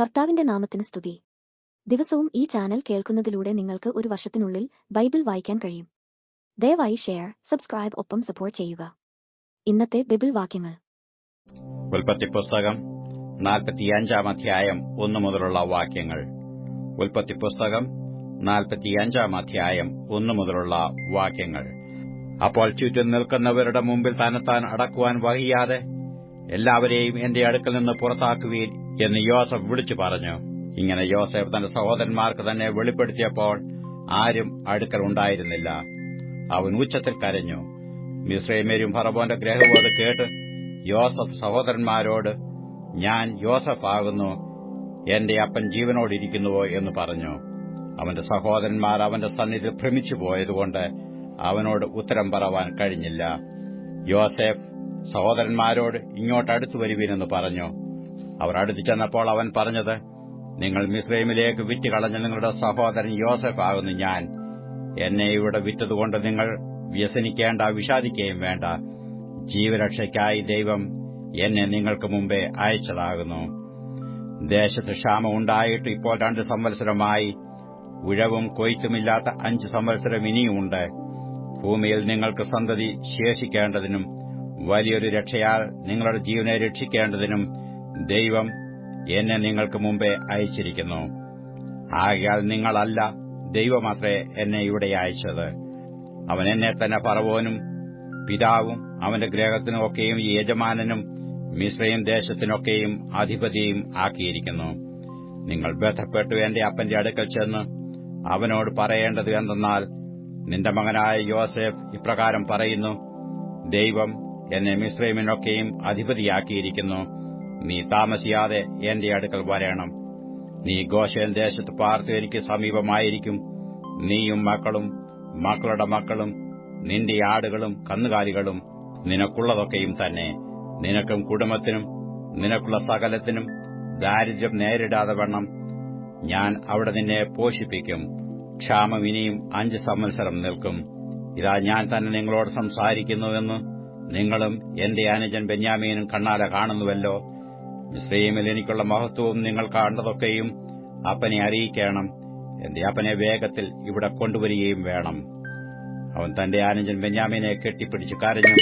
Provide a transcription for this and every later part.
കർത്താവിന്റെ നാമത്തിന് സ്തുതി. ദിവസവും ഈ ചാനൽ കേൾക്കുന്നതിലൂടെ നിങ്ങൾക്ക് ഒരു വർഷത്തിനുള്ളിൽ ബൈബിൾ വായിക്കാൻ കഴിയും. ദയവായി ഷെയർ സബ്സ്ക്രൈബ് ഒപ്പം സപ്പോർട്ട് ചെയ്യുക. ഇന്നത്തെ ബൈബിൾ വാക്യങ്ങൾ. ഉൽപ്പത്തി പുസ്തകം നാൽപ്പത്തിയഞ്ചാം അധ്യായം ഒന്നു മുതലുള്ള വാക്യങ്ങൾ. ഉൽപ്പത്തി പുസ്തകം നാൽപ്പത്തിയഞ്ചാം അധ്യായം ഒന്നു മുതലുള്ള വാക്യങ്ങൾ. അപ്പോൾ ചുറ്റും നിൽക്കുന്നവരുടെ മുമ്പിൽ തന്നെത്താൻ അടക്കുവാൻ വഹിയാതെ എല്ലാവരെയും എന്റെ അടുക്കൽ നിന്ന് പുറത്താക്കുവീൻ എന്ന് യോസഫ് വിളിച്ചു പറഞ്ഞു. ഇങ്ങനെ യോസഫ് തന്റെ സഹോദരന്മാർക്ക് തന്നെ വെളിപ്പെടുത്തിയപ്പോൾ ആരും അടുക്കൽ ഉണ്ടായിരുന്നില്ല. അവൻ ഉച്ചത്തിൽ കരഞ്ഞു. മിശ്രൈമേരും ഫറബോന്റെ ഗ്രഹവും കേട്ട് യോസഫ് സഹോദരന്മാരോട് ഞാൻ യോസഫ് ആകുന്നു. എന്റെ അപ്പൻ ജീവനോടിരിക്കുന്നുവോ എന്ന് പറഞ്ഞു. അവന്റെ സഹോദരന്മാർ അവന്റെ സന്നിധി ഭ്രമിച്ചു പോയതുകൊണ്ട് അവനോട് ഉത്തരം പറവാൻ കഴിഞ്ഞില്ല. യോസെഫ് സഹോദരന്മാരോട് ഇങ്ങോട്ട് അടുത്തു വരുവീനെന്ന് പറഞ്ഞു. അവർ അടുത്തു ചെന്നപ്പോൾ അവൻ പറഞ്ഞത് നിങ്ങൾ മിസ്രൈമിലേക്ക് വിറ്റുകളഞ്ഞ നിങ്ങളുടെ സഹോദരൻ യോസഫ് ആകുന്നു ഞാൻ. എന്നെ ഇവിടെ വിറ്റതുകൊണ്ട് നിങ്ങൾ വ്യസനിക്കേണ്ട വിഷാദിക്കുകയും വേണ്ട. ജീവരക്ഷയ്ക്കായി ദൈവം എന്നെ നിങ്ങൾക്ക് മുമ്പേ അയച്ചതാകുന്നു. ദേശത്ത് ക്ഷാമം ഉണ്ടായിട്ട് ഇപ്പോൾ രണ്ട് സംവത്സരമായി ഉഴവും കൊയ്ത്തുമില്ലാത്ത അഞ്ച് സംവത്സരം ഇനിയുമുണ്ട് ഭൂമിയിൽ നിങ്ങൾക്ക് സന്തതി ശേഷിക്കേണ്ടതിനും വലിയൊരു രക്ഷയാൽ നിങ്ങളുടെ ജീവനെ രക്ഷിക്കേണ്ടതിനും ദൈവം എന്നെ നിങ്ങൾക്ക് മുമ്പേ അയച്ചിരിക്കുന്നു. ആകയാൽ നിങ്ങളല്ല ദൈവമാത്രേ എന്നെ ഇവിടെ അയച്ചത്. അവൻ എന്നെ തന്നെ പറവോനും പിതാവും അവന്റെ ഗ്രഹത്തിനും ഒക്കെയും യജമാനനും മിശ്രയും ദേശത്തിനൊക്കെയും അധിപതിയും ആക്കിയിരിക്കുന്നു. നിങ്ങൾ ബന്ധപ്പെട്ടു എന്റെ അപ്പന്റെ അടുക്കൽ ചെന്ന് അവനോട് പറയേണ്ടത് എന്തെന്നാൽ നിന്റെ മകനായ യോസെഫ് ഇപ്രകാരം പറയുന്നു ദൈവം എന്നെ മിശ്രൈമിനൊക്കെയും അധിപതിയാക്കിയിരിക്കുന്നു. നീ താമസിയാതെ എന്റെ അടുക്കൽ വരണം. നീ ഗോശൻ ദേശത്ത് പാർത്ത് എനിക്ക് സമീപമായിരിക്കും. നീയും മക്കളും മക്കളുടെ മക്കളും നിന്റെ ആടുകളും കന്നുകാലികളും നിനക്കുള്ളതൊക്കെയും തന്നെ. നിനക്കും കുടുംബത്തിനും നിനക്കുള്ള സകലത്തിനും ദാരിദ്ര്യം നേരിടാതെ വണ്ണം. ഞാൻ അവിടെ നിന്നെ പോഷിപ്പിക്കും. ക്ഷാമം ഇനിയും അഞ്ച് സംവത്സരം നിൽക്കും. ഇതാ ഞാൻ തന്നെ നിങ്ങളോട് സംസാരിക്കുന്നുവെന്ന് നിങ്ങളും എന്റെ അനുജൻ ബെന്യാമീനും കണ്ണാല കാണുന്നുവല്ലോ. മിശ്രയിമിൽ എനിക്കുള്ള മഹത്വവും നിങ്ങൾ കാണുന്നതൊക്കെയും അപ്പനെ അറിയിക്കണം. എന്റെ അപ്പനെ വേഗത്തിൽ ഇവിടെ കൊണ്ടുവരികയും വേണം. അവൻ തന്റെ ആനന്ദൻ ബെന്യാമീനെ കെട്ടിപ്പിടിച്ച് കരഞ്ഞു.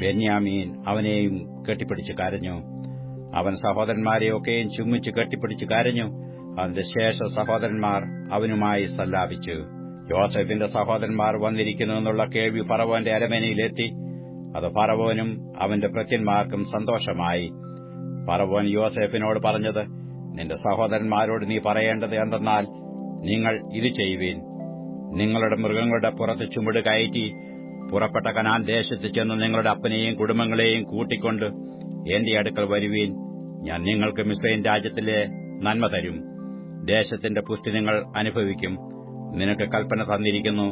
ബെന്യാമീൻ അവനെയും കെട്ടിപ്പിടിച്ച് കരഞ്ഞു. അവൻ സഹോദരന്മാരെയൊക്കെയും ചുമ്മിച്ച് കെട്ടിപ്പിടിച്ച് കരഞ്ഞു. അതിന്റെ ശേഷ സഹോദരന്മാർ അവനുമായി സല്ലാപിച്ചു. ജോസഫിന്റെ സഹോദരന്മാർ വന്നിരിക്കുന്നു എന്നുള്ള കേൾവി ഫറവോന്റെ അരമനയിലെത്തി. അത് ഫറവോനും അവന്റെ ഭൃത്യന്മാർക്കും സന്തോഷമായി. പറവോൻ യോസേഫിനോട് പറഞ്ഞത് നിന്റെ സഹോദരന്മാരോട് നീ പറയേണ്ടത് എന്തെന്നാൽ നിങ്ങൾ ഇത് ചെയ്യുവീൻ. നിങ്ങളുടെ മൃഗങ്ങളുടെ പുറത്ത് ചുമട് കയറ്റി പുറപ്പെട്ട കനാൻ ദേശത്ത് ചെന്ന് നിങ്ങളുടെ അപ്പനെയും കുടുംബങ്ങളെയും കൂട്ടിക്കൊണ്ട് എന്റെ അടുക്കൽ വരുവീൻ. ഞാൻ നിങ്ങൾക്ക് മിസ്രൈൻ രാജ്യത്തിലെ നന്മ തരും. ദേശത്തിന്റെ പുഷ്ടി നിങ്ങൾ അനുഭവിക്കും. നിനക്ക് കൽപ്പന തന്നിരിക്കുന്നു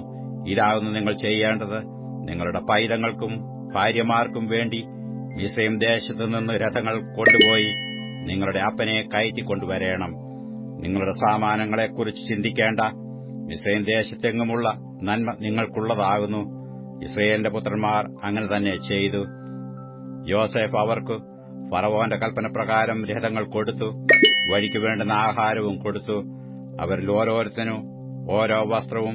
ഇതാകുന്നു നിങ്ങൾ ചെയ്യേണ്ടത്. നിങ്ങളുടെ പൈതങ്ങൾക്കും ഭാര്യമാർക്കും വേണ്ടി മിസ്രൈം ദേശത്തു നിന്ന് രഥങ്ങൾ കൊണ്ടുപോയി നിങ്ങളുടെ അപ്പനെ കയറ്റിക്കൊണ്ടുവരേണം നിങ്ങളുടെ സാമാനങ്ങളെക്കുറിച്ച് ചിന്തിക്കേണ്ട. മിസ്രൈം ദേശത്തെങ്ങുമുള്ള നന്മ നിങ്ങൾക്കുള്ളതാകുന്നു. ഇസ്രയേലിന്റെ പുത്രന്മാർ അങ്ങനെ തന്നെ ചെയ്തു. യോസെഫ് അവർക്ക് ഫറവോന്റെ കൽപ്പനപ്രകാരം രഥങ്ങൾ കൊടുത്തു. വഴിക്ക് വേണ്ടുന്ന ആഹാരവും കൊടുത്തു. അവരിൽ ഓരോരുത്തനും ഓരോ വസ്ത്രവും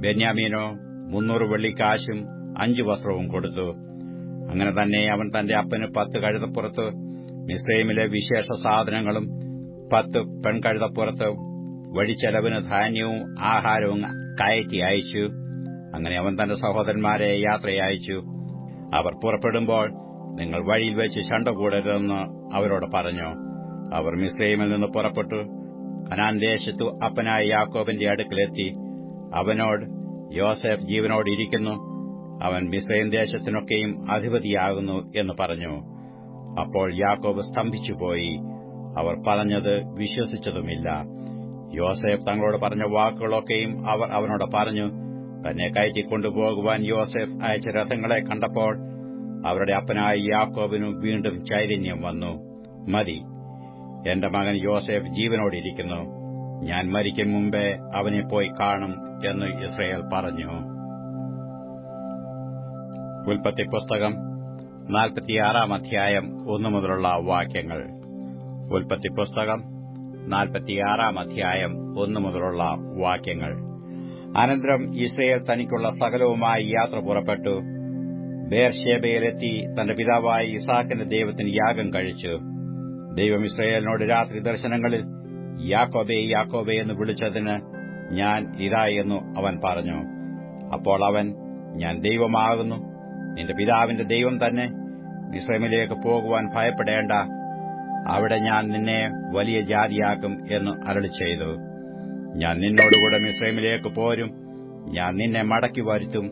ബെന്യാമീനോ മുന്നൂറ് വെള്ളിക്കാശും അഞ്ചു വസ്ത്രവും കൊടുത്തു. അങ്ങനെ തന്നെ അവൻ തന്റെ അപ്പന് പത്ത് കഴുതപ്പുറത്ത് മിസ്രൈമിലെ വിശേഷ സാധനങ്ങളും പത്ത് പെൺകഴുതപ്പുറത്ത് വഴിച്ചെലവിന് ധാന്യവും ആഹാരവും കയറ്റി അയച്ചു. അങ്ങനെ അവൻ തന്റെ സഹോദരന്മാരെ യാത്രയയച്ചു. അവർ പുറപ്പെടുമ്പോൾ നിങ്ങൾ വഴിയിൽ വെച്ച് ശണ്ട കൂടരുതെന്ന് അവരോട് പറഞ്ഞു. അവർ മിസ്രൈമിൽ നിന്ന് പുറപ്പെട്ടു. കനാൻ ദേശത്തു അപ്പനായ യാക്കോബിന്റെ അടുക്കിലെത്തി. അവനോട് യോസെഫ് ജീവനോടിരിക്കുന്നു. അവൻ മിസ്രൈൻ ദേശത്തിനൊക്കെയും അധിപതിയാകുന്നു എന്ന് പറഞ്ഞു. അപ്പോൾ യാക്കോബ് സ്തംഭിച്ചുപോയി. അവർ പറഞ്ഞത് വിശ്വസിച്ചതുമില്ല. യോസേഫ് തങ്ങളോട് പറഞ്ഞ വാക്കുകളൊക്കെയും അവർ അവനോട് പറഞ്ഞു. തന്നെ കയറ്റിക്കൊണ്ടുപോകുവാൻ യോസെഫ് അയച്ച രഥങ്ങളെ കണ്ടപ്പോൾ അവരുടെ അപ്പനായ യാക്കോബിനു വീണ്ടും ചൈതന്യം വന്നു. മതി. എന്റെ മകൻ യോസേഫ് ജീവനോടിരിക്കുന്നു. ഞാൻ മരിക്കും മുമ്പേ അവനെ പോയി കാണും എന്ന് ഇസ്രയേൽ പറഞ്ഞു. ഉൽപ്പത്തി പുസ്തകം നാൽപ്പത്തിയാറാം അധ്യായം ഒന്നു മുതലുള്ള വാക്യങ്ങൾ. ഉൽപ്പത്തി പുസ്തകം നാൽപ്പത്തിയാറാം അധ്യായം ഒന്നു മുതലുള്ള വാക്യങ്ങൾ. അനന്തരം ഇസ്രയേൽ തനിക്കുള്ള സകലവുമായി യാത്ര പുറപ്പെട്ടു. ബേർഷേബയിലെത്തി തന്റെ പിതാവായ ഇസാക്കിന്റെ ദൈവത്തിന് യാഗം കഴിച്ചു. ദൈവം ഇസ്രയേലിനോട് രാത്രി ദർശനങ്ങളിൽ യാക്കോബെ യാക്കോബെ എന്ന് വിളിച്ചതിന് ഞാൻ ഇതായെന്നു അവൻ പറഞ്ഞു. അപ്പോൾ അവൻ ഞാൻ ദൈവമാകുന്നു നിന്റെ പിതാവിന്റെ ദൈവം തന്നെ. മിശ്രമിലേക്ക് പോകുവാൻ ഭയപ്പെടേണ്ട. അവിടെ ഞാൻ നിന്നെ വലിയ ജാതിയാക്കും എന്ന് അരളി ചെയ്തു ഞാൻ നിന്നോടുകൂടെ മിശ്രമിലേക്ക് പോരും. ഞാൻ നിന്നെ മടക്കി വരുത്തും.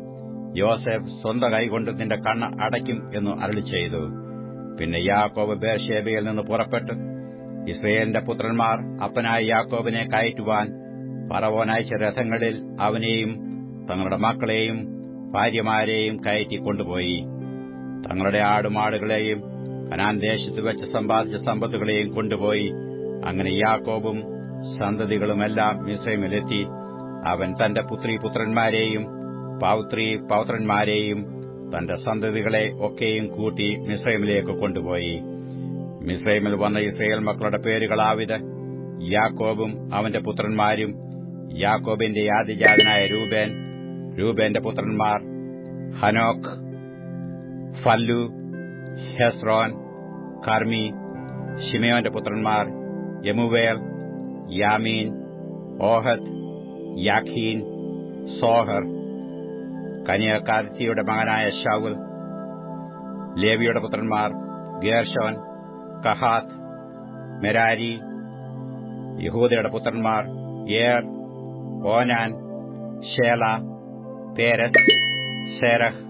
യോസെഫ് സ്വന്തം കൈകൊണ്ട് നിന്റെ കണ്ണ് അടയ്ക്കും എന്ന് അരളി ചെയ്തു പിന്നെ യാക്കോബ് ബേർഷേബയിൽ നിന്ന് പുറപ്പെട്ടു. ഇസ്രയേലിന്റെ പുത്രന്മാർ അപ്പനായ യാക്കോബിനെ കയറ്റുവാൻ പറവോനയച്ച രഥങ്ങളിൽ അവനെയും തങ്ങളുടെ മക്കളെയും ഭാര്യമാരെയും കയറ്റി കൊണ്ടുപോയി തങ്ങളുടെ ആടുമാടുകളെയും കനാൻ ദേശത്ത് വെച്ച് സമ്പാദിച്ച സമ്പത്തുകളെയും കൊണ്ടുപോയി. അങ്ങനെ യാക്കോബും സന്തതികളുമെല്ലാം മിശ്രമിലെത്തി അവൻ തന്റെ പുത്രി പുത്രന്മാരെയും പൗത്രി പൗത്രന്മാരെയും തന്റെ സന്തതികളെ ഒക്കെയും കൂട്ടി മിശ്രമിലേക്ക് കൊണ്ടുപോയി. മിശ്രമിൽ വന്ന ഇസ്രയേൽ മക്കളുടെ പേരുകളാവിത്. യാക്കോബും അവന്റെ പുത്രന്മാരും യാക്കോബിന്റെ ആദിജാതനായ രൂപേൻ രൂപേന്റെ പുത്രന്മാർ ഹനോക്ക് ഫല്ലു ഹെസ്രോൻ കർമി ഷിമയോന്റെ പുത്രന്മാർ യമുവേൽ യാമീൻ ഓഹദ് യാഖീൻ സോഹർ കനിയക്കാർത്തിയുടെ മകനായ ഷൌൽ ലേവിയുടെ പുത്രന്മാർ ഗേർഷോൻ കഹാത്ത് മെരാരി യഹൂദയുടെ പുത്രന്മാർ ഏർ ഓനാൻ ഷേല പേരസ് സേരഹ്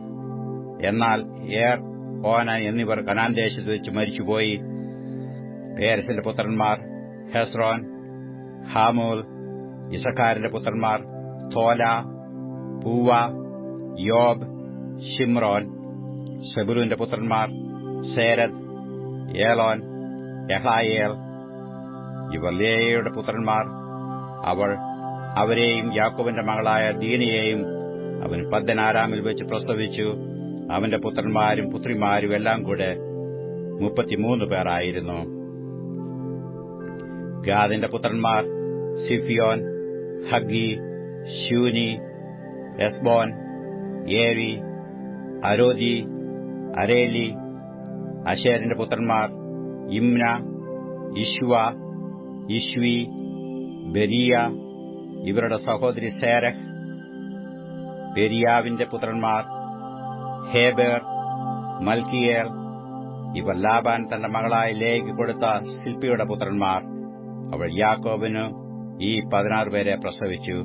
എന്നാൽ ഏർ ഓന എന്നിവർ കനാൻ ദേശത്ത് വെച്ച് മരിച്ചുപോയി. പേരസിന്റെ പുത്രന്മാർ ഹെസ്രോൻ ഹാമൂൽ ഇസക്കാരിന്റെ പുത്രന്മാർ തോല പൂവ യോബ് ഷിമ്രോൻ സെബുലുവിന്റെ പുത്രന്മാർ സേരദ് ഏലോൻ എഹായേൽ ഇവർ ലേയയുടെ പുത്രന്മാർ അവൾ അവരെയും യാക്കോബിന്റെ മകളായ ദീനയെയും അവൻ പദ്ദനാരാമിൽ വെച്ച് പ്രസവിച്ചു. അവന്റെ പുത്രന്മാരും പുത്രിമാരും എല്ലാം കൂടെ മുപ്പത്തിമൂന്ന് പേരായിരുന്നു. ഗാദിന്റെ പുത്രന്മാർ സിഫിയോൻ ഹഗി ശൂനി എസ്ബോൻ ഏരി അരോദി അരേലി അശേരിന്റെ പുത്രന്മാർ ഇംന ഇഷ്വ ഇഷ്വി ബെരിയ ഇവരുടെ സഹോദരി സേരഹ് ബെരിയാവിന്റെ പുത്രന്മാർ ഹേബേർ മൽക്കിയേൽ ഇവർ ലാബാൻ തന്റെ മകളായ ലേക്ക് കൊടുത്ത ശില്പിയുടെ പുത്രന്മാർ. അവൾ യാക്കോബിന് ഈ പതിനാറ് പേരെ പ്രസവിച്ചു.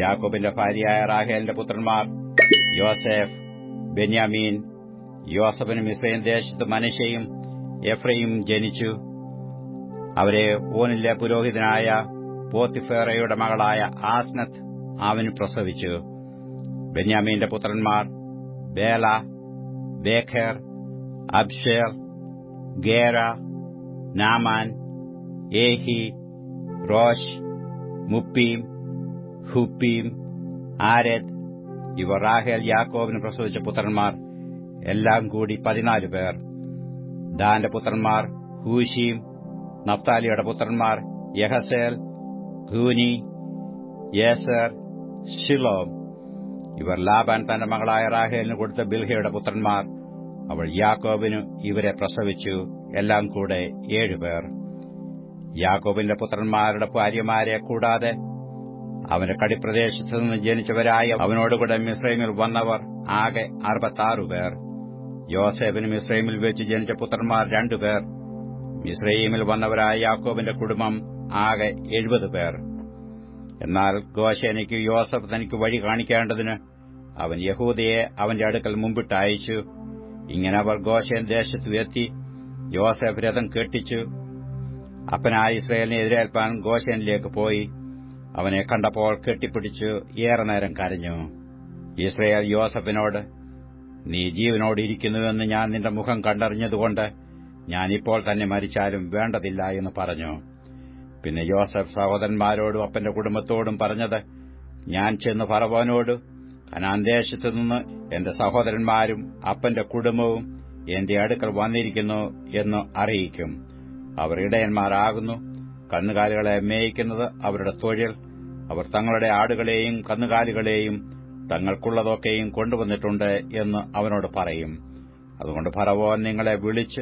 യാക്കോബിന്റെ ഭാര്യയായ റാഹേലിന്റെ പുത്രന്മാർ യോസെഫ് ബെന്യാമീൻ യോസഫിനും ഇസ്രയേൽ ദേശത്ത് മനുഷ്യയും എഫ്രയും ജനിച്ചു. അവരെ ഓനിലെ പുരോഹിതനായ പോത്തിഫേറയുടെ മകളായ ആസ്നത്ത് അവന് പ്രസവിച്ചു. ബെന്യാമീന്റെ പുത്രന്മാർ ബേല ബേഖർ അബ്ഷേർ ഗേര നാമാൻ ഏഹി റോഷ് മുപ്പീം ഹുപ്പീം ആരത് ഇവർ റാഹേൽ യാക്കോബിന് പ്രസവിച്ച പുത്രന്മാർ എല്ലാം കൂടി പതിനാല് പേർ. ദാന്റെ പുത്രന്മാർ ഹൂഷീം നഫ്താലിയുടെ പുത്രന്മാർ യഹസേൽ ഹൂനി യേസർ ഷിലോം ഇവർ ലാബാൻ തന്റെ മകളായ റാഹേലിന് കൊടുത്ത ബിൽഹയുടെ പുത്രന്മാർ. അവൾ യാക്കോബിനു ഇവരെ പ്രസവിച്ചു. എല്ലാം കൂടെ ഏഴുപേർ യാക്കോബിന്റെ പുത്രന്മാരുടെ ഭാര്യമാരെ കൂടാതെ അവന്റെ കടിപ്രദേശത്തു നിന്ന് ജനിച്ചവരായ അവനോടുകൂടെ മിസ്രൈമിൽ വന്നവർ ആകെ അറുപത്താറുപേർ യോസേഫിന് മിസ്രൈമിൽ വെച്ച് ജനിച്ച പുത്രന്മാർ രണ്ടുപേർ മിസ്രൈമിൽ വന്നവരായ യാക്കോബിന്റെ കുടുംബം ആകെ എഴുപത് പേർ. എന്നാൽ ഗോശേനയ്ക്ക് യോസഫ് തനിക്ക് വഴി കാണിക്കേണ്ടതിന് അവൻ യഹൂദയെ അവന്റെ അടുക്കൽ മുമ്പിട്ട് അയച്ചു ഇങ്ങനെ അവർ ഗോശേൻ ദേശത്തു എത്തി യോസഫ് രഥം കെട്ടിച്ചു. അപ്പനായ ഇസ്രയേലിനെ എതിരേൽപ്പാൻ ഗോശേനിലേക്ക് പോയി. അവനെ കണ്ടപ്പോൾ കെട്ടിപ്പിടിച്ചു ഏറെ നേരം കരഞ്ഞു. ഇസ്രയേൽ യോസഫിനോട് നീ ജീവനോടിരിക്കുന്നുവെന്ന് ഞാൻ നിന്റെ മുഖം കണ്ടറിഞ്ഞതുകൊണ്ട് ഞാനിപ്പോൾ തന്നെ മരിച്ചാലും വേണ്ടതില്ല എന്ന് പറഞ്ഞു. പിന്നെ യോസഫ് സഹോദരന്മാരോടും അപ്പന്റെ കുടുംബത്തോടും പറഞ്ഞത് ഞാൻ ചെന്ന് ഫറവോനോട് കനാന്തേശത്തു നിന്ന് എന്റെ സഹോദരന്മാരും അപ്പന്റെ കുടുംബവും എന്റെ അടുക്കൽ വന്നിരിക്കുന്നു എന്ന് അറിയിക്കും. അവർ ഇടയന്മാരാകുന്നു കന്നുകാലികളെ മേയിക്കുന്നത് അവരുടെ തൊഴിൽ. അവർ തങ്ങളുടെ ആടുകളെയും കന്നുകാലികളെയും തങ്ങൾക്കുള്ളതൊക്കെയും കൊണ്ടുവന്നിട്ടുണ്ട് എന്ന് അവനോട് പറയും. അതുകൊണ്ട് ഫറവോൻ നിങ്ങളെ വിളിച്ച്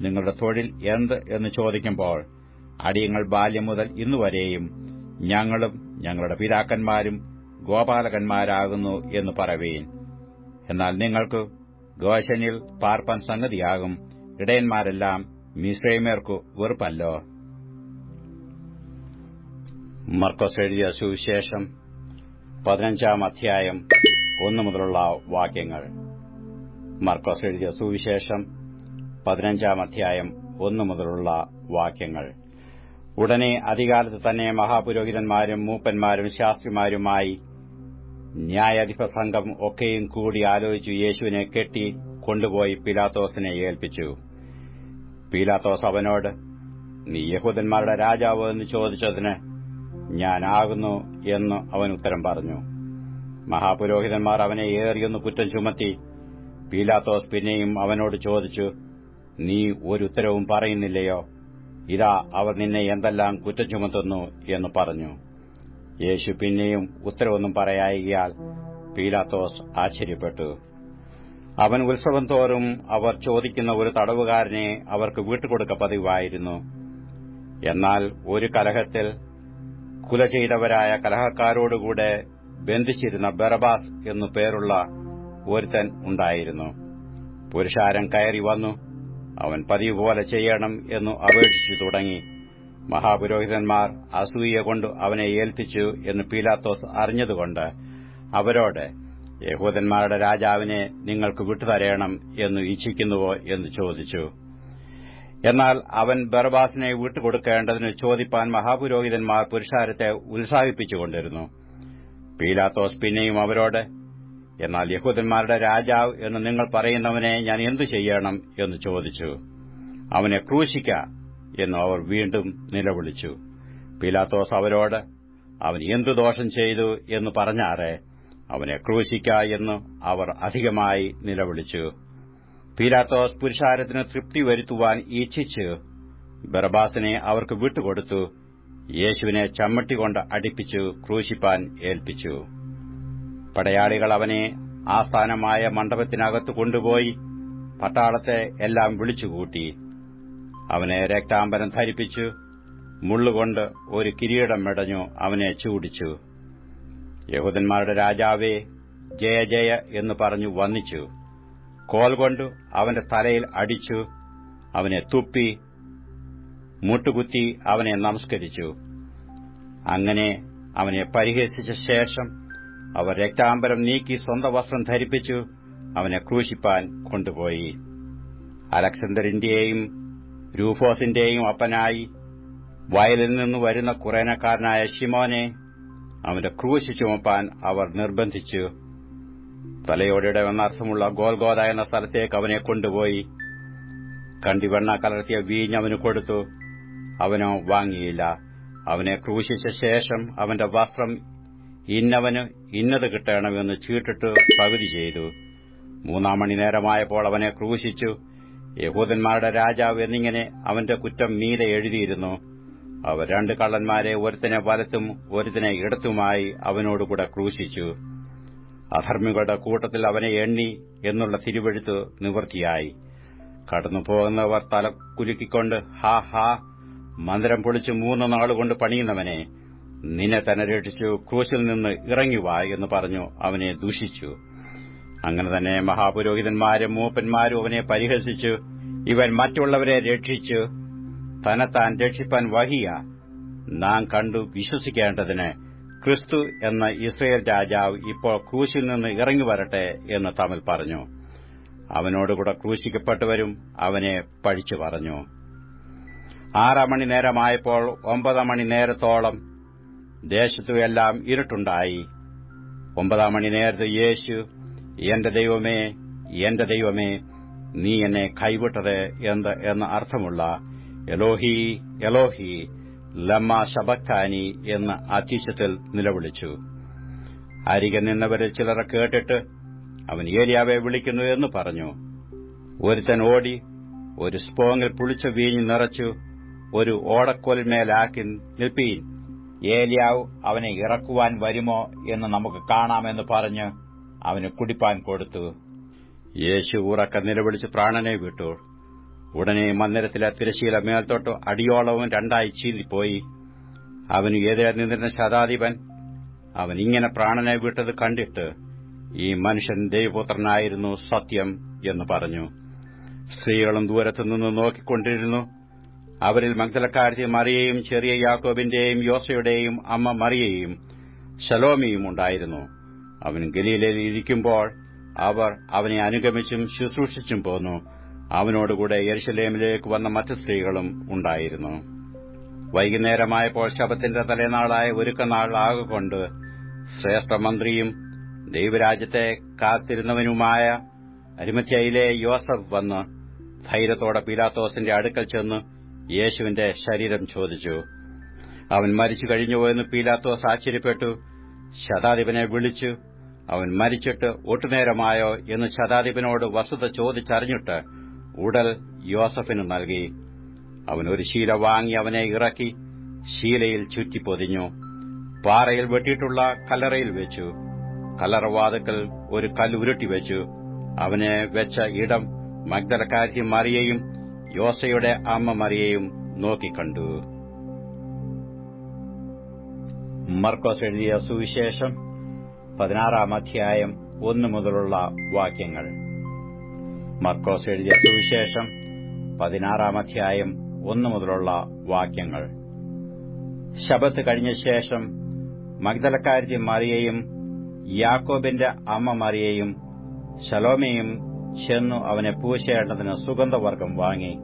നിങ്ങളുടെ തൊഴിൽ എന്ത്? എന്ന് ചോദിക്കുമ്പോൾ അടിയങ്ങൾ ബാല്യം മുതൽ ഇന്നുവരെയും ഞങ്ങളും ഞങ്ങളുടെ പിതാക്കന്മാരും ഗോപാലകന്മാരാകുന്നു എന്ന് പറവീൻ എന്നാൽ നിങ്ങൾക്ക് ഗോശനിൽ പാർപ്പാൻ സംഗതിയാകും. ഇടയന്മാരെല്ലാം മിശ്രൈമേർക്കു വെറുപ്പല്ലോ. മർക്കോസ് എഴുതിയ സുവിശേഷം പതിനഞ്ചാം അധ്യായം ഒന്നു മുതലുള്ള വാക്യങ്ങൾ. മർക്കോസ് എഴുതിയ സുവിശേഷം പതിനഞ്ചാം അധ്യായം ഒന്നു മുതലുള്ള വാക്യങ്ങൾ. ഉടനെ അധികാലത്ത് തന്നെ മഹാപുരോഹിതന്മാരും മൂപ്പന്മാരും ശാസ്ത്രിമാരുമായി ന്യായാധിപ സംഘം ഒക്കെയും കൂടി ആലോചിച്ചു യേശുവിനെ കെട്ടി കൊണ്ടുപോയി പിലാത്തോസിനെ ഏൽപ്പിച്ചു. പീലാത്തോസ് അവനോട് നീ യഹൂദന്മാരുടെ രാജാവ് എന്ന് ചോദിച്ചതിന് ഞാനാകുന്നു എന്ന് അവൻ ഉത്തരം പറഞ്ഞു. മഹാപുരോഹിതന്മാർ അവനെ ഏറിയൊന്ന് കുറ്റം ചുമത്തി പീലാത്തോസ് പിന്നെയും അവനോട് ചോദിച്ചു നീ ഒരു ഉത്തരവും പറയുന്നില്ലയോ? ഇതാ അവർ നിന്നെ എന്തെല്ലാം കുറ്റം ചുമത്തുന്നു എന്ന് പറഞ്ഞു. യേശു പിന്നെയും ഉത്തരവൊന്നും പറയായികയാൽ പീലാത്തോസ് ആശ്ചര്യപ്പെട്ടു. അവൻ ഉത്സവം തോറും അവർ ചോദിക്കുന്ന ഒരു തടവുകാരനെ അവർക്ക് വീട്ടുകൊടുക്ക പതിവായിരുന്നു. എന്നാൽ ഒരു കലഹത്തിൽ കുല ചെയ്തവരായ കലഹക്കാരോടുകൂടെ ബന്ധിച്ചിരുന്ന ബറബാസ് എന്നു പേരുള്ള ഒരുത്തൻ ഉണ്ടായിരുന്നു. പുരുഷാരം കയറി വന്നു. അവൻ പതിവ് പോലെ ചെയ്യണം എന്നു അപേക്ഷിച്ചു തുടങ്ങി. മഹാപുരോഹിതന്മാർ അസൂയ കൊണ്ട് അവനെ ഏൽപ്പിച്ചു എന്ന് പീലാത്തോസ് അറിഞ്ഞതുകൊണ്ട് അവരോട് യഹൂദന്മാരുടെ രാജാവിനെ നിങ്ങൾക്ക് വിട്ടുതരയണം എന്ന് ഇച്ഛിക്കുന്നുവോ എന്ന് ചോദിച്ചു. എന്നാൽ അവൻ ബർബാസിനെ വിട്ടുകൊടുക്കേണ്ടതിന് ചോദിപ്പാൻ മഹാപുരോഹിതന്മാർ പുരുഷാരത്തെ ഉത്സാഹിപ്പിച്ചുകൊണ്ടിരുന്നു. പീലാത്തോസ് പിന്നെയും അവരോട് എന്നാൽ യഹൂദന്മാരുടെ രാജാവ് എന്ന് നിങ്ങൾ പറയുന്നവനെ ഞാൻ എന്തു ചെയ്യണം എന്ന് ചോദിച്ചു. അവനെ ക്രൂശിക്ക എന്ന് അവർ വീണ്ടും നിലവിളിച്ചു. പീലാത്തോസ് അവരോട് അവൻ എന്തു ദോഷം ചെയ്തു എന്ന് പറഞ്ഞാറെ? അവനെ ക്രൂശിക്ക എന്ന് അവർ അധികമായി നിലവിളിച്ചു. പീലാത്തോസ് പുരുഷാരത്തിന് തൃപ്തി വരുത്തുവാൻ ഇച്ഛിച്ച് ബറബാസിനെ അവർക്ക് വിട്ടുകൊടുത്തു. യേശുവിനെ ചമ്മട്ടികൊണ്ട് അടിപ്പിച്ചു ക്രൂശിപ്പാൻ ഏൽപ്പിച്ചു. പടയാളികൾ അവനെ ആസ്ഥാനമായ മണ്ഡപത്തിനകത്ത് കൊണ്ടുപോയി പട്ടാളത്തെ എല്ലാം വിളിച്ചുകൂട്ടി. അവനെ രക്താംബരം ധരിപ്പിച്ചു മുള്ളുകൊണ്ട് ഒരു കിരീടം മെടഞ്ഞു അവനെ ചൂടിച്ചു. യഹൂദന്മാരുടെ രാജാവേ ജയ ജയ എന്ന് പറഞ്ഞു വന്നിച്ചു. കോൽ കൊണ്ടു അവന്റെ തലയിൽ അടിച്ചു അവനെ തുപ്പി മുട്ടുകുത്തി അവനെ നമസ്കരിച്ചു. അങ്ങനെ അവനെ പരിഹസിച്ച ശേഷം അവർ രക്താംബരം നീക്കി സ്വന്തം വസ്ത്രം ധരിപ്പിച്ചു അവനെ ക്രൂശിപ്പാൻ കൊണ്ടുപോയി. അലക്സണ്ടറിന്റെയും രൂഫോസിന്റെയും അപ്പനായി വയലിൽ നിന്ന് വരുന്ന കുറേനക്കാരനായ ഷിമോനെ അവന്റെ ക്രൂശി ചുമപ്പാൻ അവർ നിർബന്ധിച്ചു. തലയോടെ എന്നർത്ഥമുള്ള ഗോൽഗോദ എന്ന സ്ഥലത്തേക്ക് അവനെ കൊണ്ടുപോയി. കണ്ടിവെണ്ണ കലർത്തിയ വീഞ്ഞ് അവന് കൊടുത്തു. അവനോ വാങ്ങിയില്ല. അവനെ ക്രൂശിച്ച ശേഷം അവന്റെ വസ്ത്രം ഇന്നവന് ഇന്നത് കിട്ടണമെന്ന് ചീട്ടിട്ട് പകുതി ചെയ്തു. മൂന്നാം മണി നേരമായപ്പോൾ അവനെ ക്രൂശിച്ചു. യഹൂദന്മാരുടെ രാജാവ് എന്നിങ്ങനെ അവന്റെ കുറ്റം മീതെ എഴുതിയിരുന്നു. അവർ രണ്ട് കള്ളന്മാരെ ഒരുത്തിനെ വലത്തും ഒരുത്തിനെ ഇടത്തുമായി അവനോടുകൂടെ ക്രൂശിച്ചു. അധർമ്മികളുടെ കൂട്ടത്തിൽ അവനെ എണ്ണി എന്നുള്ള തിരുവെഴുത്ത് നിവൃത്തിയായി കടന്നുപോകുന്നവർ തല കുലുക്കിക്കൊണ്ട് ഹാ ഹാ മന്ദിരം പൊളിച്ച് മൂന്ന് നാളുകൊണ്ട് പണിയുന്നവനെ നിന്നെ തന്നെ രക്ഷിച്ചു ക്രൂശിൽ നിന്ന് ഇറങ്ങിവാ എന്ന് പറഞ്ഞു അവനെ ദൂഷിച്ചു. അങ്ങനെ തന്നെ മഹാപുരോഹിതന്മാരും മൂപ്പന്മാരും അവനെ പരിഹസിച്ചു. ഇവൻ മറ്റുള്ളവരെ രക്ഷിച്ചു. തന്നെത്താൻ രക്ഷിപ്പാൻ വഹിയ. നാം കണ്ടു വിശ്വസിക്കേണ്ടതിന് ക്രിസ്തു എന്ന ഇസ്രയേൽ രാജാവ് ഇപ്പോൾ ക്രൂശിൽ നിന്ന് ഇറങ്ങി വരട്ടെ എന്ന് തമ്മിൽ പറഞ്ഞു. അവനോടുകൂടെ ക്രൂശിക്കപ്പെട്ടവരും അവനെ പഴിച്ചു പറഞ്ഞു. ആറാം മണി നേരമായപ്പോൾ ഒമ്പതാം മണി നേരത്തോളം ദേശത്തു എല്ലാം ഇരുട്ടുണ്ടായി. ഒമ്പതാം മണി നേരത്ത് യേശു എന്റെ ദൈവമേ എന്റെ ദൈവമേ നീ എന്നെ കൈവിട്ടത് എന്ത്? എന്ന അർത്ഥമുള്ള എലോഹി എലോഹി ലമ്മ ശബക്കാനി എന്ന് അതിശത്തിൽ നിലവിളിച്ചു. അരികെ നിന്നവരിൽ ചിലർ കേട്ടിട്ട് അവൻ ഏലിയാവെ വിളിക്കുന്നു എന്ന് പറഞ്ഞു. ഒരുത്തൻ ഓടി ഒരു സ്പോങ്ങിൽ പുളിച്ച വീഞ്ഞ് നിറച്ചു ഒരു ഓടക്കോലിന്മേലാക്കി നിൽപ്പീൻ. ഏലിയാവ് അവനെ ഇറക്കുവാൻ വരുമോ എന്ന് നമുക്ക് കാണാമെന്ന് പറഞ്ഞ് അവന് കുടിപ്പാൻ കൊടുത്തു. യേശു ഉറക്ക നിലവിളിച്ച് പ്രാണനെ വിട്ടു. ഉടനെ മന്ദിരത്തിലെ തിരശീല മേൽത്തോട്ട് അടിയോളവും രണ്ടായി ചീന്തിപ്പോയി. അവന് എതിരെ നിന്നിരുന്ന ശതാധിപൻ? അവൻ ഇങ്ങനെ പ്രാണനെ വിട്ടത് കണ്ടിട്ട് ഈ മനുഷ്യൻ ദൈവപുത്രനായിരുന്നു സത്യം എന്ന് പറഞ്ഞു. സ്ത്രീകളും ദൂരത്തുനിന്ന് നോക്കിക്കൊണ്ടിരുന്നു. അവരിൽ മഗ്ദലക്കാരത്തി മറിയയും ചെറിയ യാക്കോബിന്റെയും യോസയുടെയും അമ്മ മറിയയും ശലോമിയും ഉണ്ടായിരുന്നു. അവൻ ഗലീലയിൽ ഇരിക്കുമ്പോൾ അവർ അവനെ അനുഗമിച്ചും ശുശ്രൂഷിച്ചും പോന്നു. അവനോടുകൂടെ യെരുശലേമിലേക്ക് വന്ന മറ്റു സ്ത്രീകളും ഉണ്ടായിരുന്നു. വൈകുന്നേരമായപ്പോൾ ശബത്തിന്റെ തലേനാളായ ഒരുക്കനാൾ ആകൊണ്ട് ശ്രേഷ്ഠമന്ത്രിയും ദൈവരാജ്യത്തെ കാത്തിരുന്നവനുമായ അരിമത്യയിലെ യോസഫ് വന്ന് ധൈര്യത്തോടെ പീലാത്തോസിന്റെ അടുക്കൽ ചെന്ന് യേശുവിന്റെ ശരീരം ചോദിച്ചു അവൻ മരിച്ചു കഴിഞ്ഞുപോയെന്ന് പീലാത്തോസ് ആശ്ചര്യപ്പെട്ടു. ശതാധിപനെ വിളിച്ചു അവൻ മരിച്ചിട്ട് ഒട്ടുനേരമായോ എന്ന് ശതാധിപനോട് വസ്തുത ചോദിച്ചറിഞ്ഞിട്ട് ഉടൽ യോസഫിന് നൽകി. അവൻ ഒരു ശീല വാങ്ങി അവനെ ഇറക്കി ശീലയിൽ ചുറ്റിപ്പൊതിഞ്ഞു പാറയിൽ വെട്ടിയിട്ടുള്ള കല്ലറയിൽ വെച്ചു. കല്ലറവാതുക്കൽ ഒരു കല്ലുരുട്ടി വെച്ചു. അവനെ വെച്ച ഇടം മഗ്ദലക്കാരി മറിയയും യോസയുടെ അമ്മ മറിയയും നോക്കിക്കണ്ടു. മർക്കോസ് എഴുതിയ സുവിശേഷം പതിനാറാം അധ്യായം ഒന്നു മുതലുള്ള വാക്യങ്ങൾ. മർക്കോസ് എഴുതിയ സുവിശേഷം പതിനാറാം അധ്യായം ഒന്നു മുതലുള്ള വാക്യങ്ങൾ. ശബത്ത് കഴിഞ്ഞ ശേഷം മഗ്ദലക്കാരി മറിയയും യാക്കോബിന്റെ അമ്മ മറിയയും ശലോമയും ചെന്നു അവനെ പൂശേണ്ടതിന് സുഗന്ധവർഗം വാങ്ങി.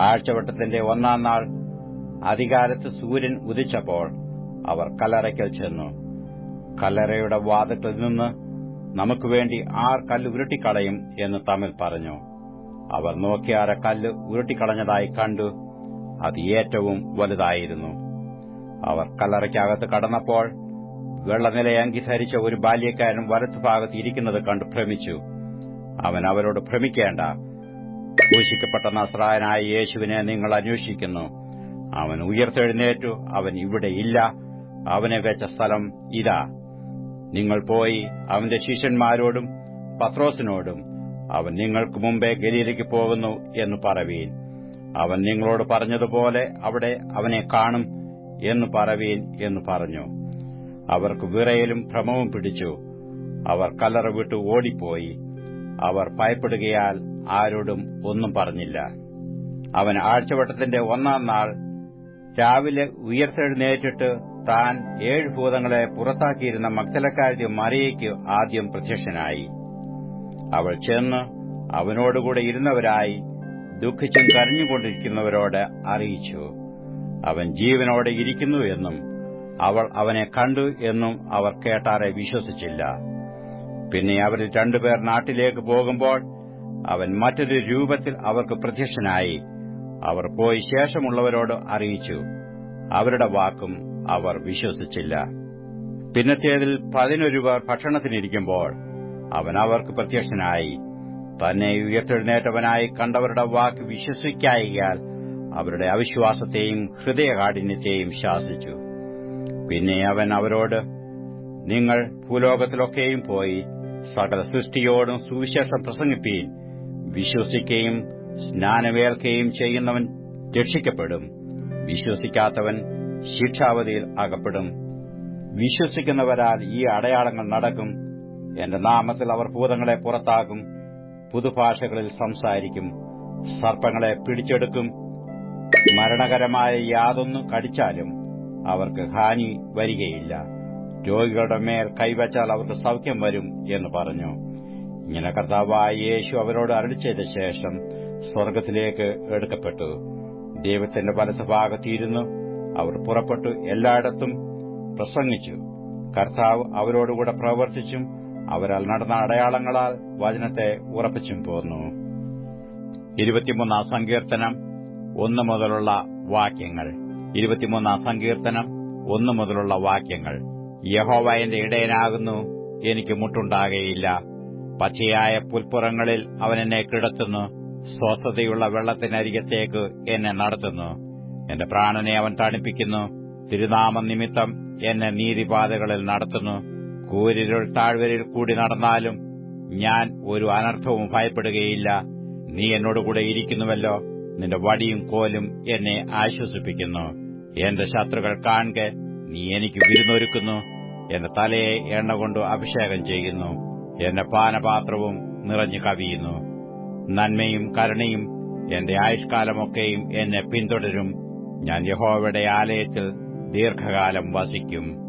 ആഴ്ചവട്ടത്തിന്റെ ഒന്നാം നാൾ അധികാലത്ത് സൂര്യൻ ഉദിച്ചപ്പോൾ അവർ കല്ലറയ്ക്കൽ ചെന്നു. കല്ലറയുടെ വാദത്തിൽ നിന്ന് നമുക്ക് വേണ്ടി ആർ കല്ല് ഉരുട്ടിക്കളയും എന്ന് തമ്മിൽ പറഞ്ഞു. അവർ നോക്കിയാറെ കല്ല് ഉരുട്ടിക്കളഞ്ഞതായി കണ്ടു. അത് ഏറ്റവും വലുതായിരുന്നു. അവർ കല്ലറയ്ക്കകത്ത് കടന്നപ്പോൾ വെള്ളനിലയങ്കി ധരിച്ച ഒരു ബാല്യക്കാരൻ വലത്തുഭാഗത്ത് ഇരിക്കുന്നത് കണ്ട് ഭ്രമിച്ചു. അവൻ അവരോട് ഭ്രമിക്കേണ്ട. ക്രൂശിക്കപ്പെട്ട നസ്രായനായ യേശുവിനെ നിങ്ങൾ അന്വേഷിക്കുന്നു. അവൻ ഉയർത്തെഴുന്നേറ്റു അവൻ ഇവിടെ ഇല്ല. അവനെ വെച്ച സ്ഥലം ഇതാ. നിങ്ങൾ പോയി അവന്റെ ശിഷ്യന്മാരോടും പത്രോസിനോടും അവൻ നിങ്ങൾക്ക് മുമ്പേ ഗലീലയ്ക്ക് പോകുന്നു എന്ന് പറവീൻ. അവൻ നിങ്ങളോട് പറഞ്ഞതുപോലെ അവിടെ അവനെ കാണും എന്ന് പറവീൻ എന്ന് പറഞ്ഞു. അവർക്ക് വിറയലും ഭ്രമവും പിടിച്ചു. അവർ കല്ലറ വിട്ടു ഓടിപ്പോയി. അവർ ഭയപ്പെടുകയാൽ ആരോടും ഒന്നും പറഞ്ഞില്ല. അവൻ ആഴ്ചവട്ടത്തിന്റെ ഒന്നാം നാൾ രാവിലെ ഉയർത്തെഴുന്നേറ്റിട്ട് താൻ ഏഴ് ഭൂതങ്ങളെ പുറത്താക്കിയിരുന്ന മക്തലക്കാരി മറിയയ്ക്ക് ആദ്യം പ്രത്യക്ഷനായി. അവൾ ചെന്ന് അവനോടുകൂടെ ഇരുന്നവരായി ദുഃഖിച്ചും കരഞ്ഞുകൊണ്ടിരിക്കുന്നവരോട് അറിയിച്ചു. അവൻ ജീവനോടെ ഇരിക്കുന്നു എന്നും അവൾ അവനെ കണ്ടു എന്നും അവർ കേട്ടാറെ വിശ്വസിച്ചില്ല. പിന്നെ അവരിൽ രണ്ടുപേർ നാട്ടിലേക്ക് പോകുമ്പോൾ അവൻ മറ്റൊരു രൂപത്തിൽ അവർക്ക് പ്രത്യക്ഷനായി. അവർ പോയി ശേഷമുള്ളവരോട് അറിയിച്ചു. അവരുടെ വാക്കും അവർ വിശ്വസിച്ചില്ല. പിന്നത്തേതിൽ പതിനൊരു പേർ ഭക്ഷണത്തിനിരിക്കുമ്പോൾ അവൻ അവർക്ക് പ്രത്യക്ഷനായി. തന്നെ ഉയർത്തെഴുന്നേറ്റവനായി കണ്ടവരുടെ വാക്ക് വിശ്വസിക്കായികയാൽ അവരുടെ അവിശ്വാസത്തെയും ഹൃദയകാഠിന്യത്തെയും ശാസിച്ചു. പിന്നെ അവൻ അവരോട് നിങ്ങൾ ഭൂലോകത്തിലൊക്കെയും പോയി സകല സൃഷ്ടിയോടും സുവിശേഷം പ്രസംഗിപ്പീൻ. വിശ്വസിക്കുകയും സ്നാനമേൽക്കുകയും ചെയ്യുന്നവൻ രക്ഷിക്കപ്പെടും. വിശ്വസിക്കാത്തവൻ ശിക്ഷാവധിയിൽ അകപ്പെടും. വിശ്വസിക്കുന്നവരാൽ ഈ അടയാളങ്ങൾ നടക്കും. എന്റെ നാമത്തിൽ അവർ ഭൂതങ്ങളെ പുറത്താക്കും. പുതുഭാഷകളിൽ സംസാരിക്കും. സർപ്പങ്ങളെ പിടിച്ചെടുക്കും. മരണകരമായ യാതൊന്നു കടിച്ചാലും അവർക്ക് ഹാനി വരികയില്ല. രോഗികളുടെ മേൽ കൈവച്ചാൽ അവർക്ക് സൗഖ്യം വരും എന്ന് പറഞ്ഞു. ഇങ്ങനെ കർത്താവായ യേശു അവരോട് അരളി ചെയ്ത ശേഷം സ്വർഗത്തിലേക്ക് എടുക്കപ്പെട്ടു. ദൈവത്തിന്റെ വലത്തുഭാഗത്തിരുന്നു. അവർ പുറപ്പെട്ടു എല്ലായിടത്തും പ്രസംഗിച്ചു. കർത്താവ് അവരോടുകൂടെ പ്രവർത്തിച്ചും അവരാൽ നടന്ന അടയാളങ്ങളാൽ വചനത്തെ ഉറപ്പിച്ചും പോന്നു. ഇരുപത്തിമൂന്നാം സങ്കീർത്തനം ഒന്ന് മുതലുള്ള വാക്യങ്ങൾ. ഇരുപത്തിമൂന്നാം സങ്കീർത്തനം ഒന്ന് മുതലുള്ള വാക്യങ്ങൾ. യഹോവ എന്റെ ഇടയനാകുന്നു. എനിക്ക് മുട്ടുണ്ടാകയില്ല. പച്ചയായ പുൽപ്പുറങ്ങളിൽ അവൻ എന്നെ കിടത്തുന്നു. സ്വസ്ഥതയുള്ള വെള്ളത്തിനരികത്തേക്ക് എന്നെ നടത്തുന്നു. എന്റെ പ്രാണനെ അവൻ തണുപ്പിക്കുന്നു. തിരുനാമ നിമിത്തം എന്നെ നീതിപാതകളിൽ നടത്തുന്നു. കൂരിരുൾ താഴ്വരയിൽ കൂടി നടന്നാലും ഞാൻ ഒരു അനർത്ഥവും ഭയപ്പെടുകയില്ല. നീ എന്നോടുകൂടെ ഇരിക്കുന്നുവല്ലോ. നിന്റെ വടിയും കോലും എന്നെ ആശ്വസിപ്പിക്കുന്നു. എന്റെ ശത്രുക്കൾ കാണുക. നീ എനിക്ക് വിരുന്നൊരുക്കുന്നു. എന്റെ തലയെ എണ്ണ കൊണ്ട് അഭിഷേകം ചെയ്യുന്നു. എന്റെ പാനപാത്രവും നിറഞ്ഞു കവിയുന്നു. നന്മയും കരുണയും എന്റെ ആയുഷ്കാലമൊക്കെയും എന്നെ പിന്തുടരും. ഞാൻ യഹോവയുടെ ആലയത്തിൽ ദീർഘകാലം വസിക്കും.